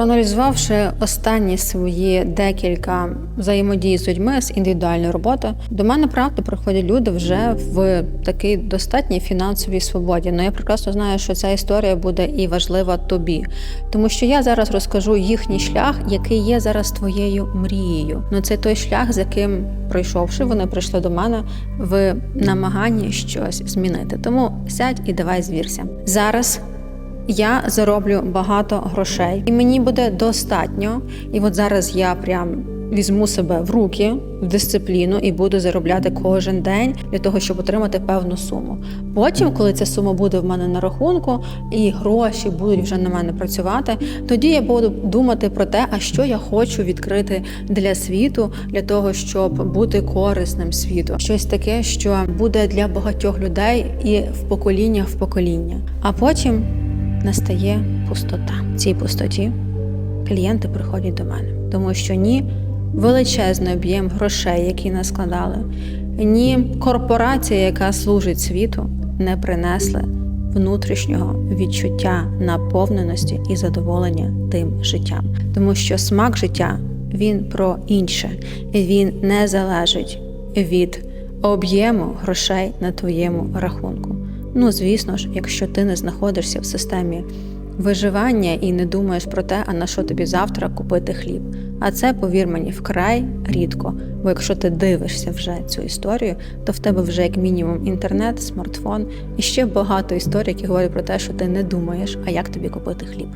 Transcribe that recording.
Проаналізувавши останні свої декілька взаємодій з людьми з індивідуальної роботи, до мене правда приходять люди вже в такій достатній фінансовій свободі. Ну я прекрасно знаю, що ця історія буде і важлива тобі, тому що я зараз розкажу їхній шлях, який є зараз твоєю мрією. Ну це той шлях, з яким пройшовши, вони прийшли до мене в намаганні щось змінити. Тому сядь і давай звірся зараз. Я зароблю багато грошей, і мені буде достатньо. І от зараз я прям візьму себе в руки, в дисципліну і буду заробляти кожен день для того, щоб отримати певну суму. Потім, коли ця сума буде в мене на рахунку, і гроші будуть вже на мене працювати, тоді я буду думати про те, а що я хочу відкрити для світу, для того, щоб бути корисним світу. Щось таке, що буде для багатьох людей і в поколіннях в покоління. А потім настає пустота. В цій пустоті клієнти приходять до мене, тому що ні величезний об'єм грошей, які наскладали, ні корпорація, яка служить світу, не принесли внутрішнього відчуття наповненості і задоволення тим життям, тому що смак життя він про інше, він не залежить від об'єму грошей на твоєму рахунку. Ну, звісно ж, якщо ти не знаходишся в системі виживання і не думаєш про те, а на що тобі завтра купити хліб. А це, повір мені, вкрай рідко. Бо якщо ти дивишся вже цю історію, то в тебе вже як мінімум інтернет, смартфон і ще багато історій, які говорять про те, що ти не думаєш, а як тобі купити хліб.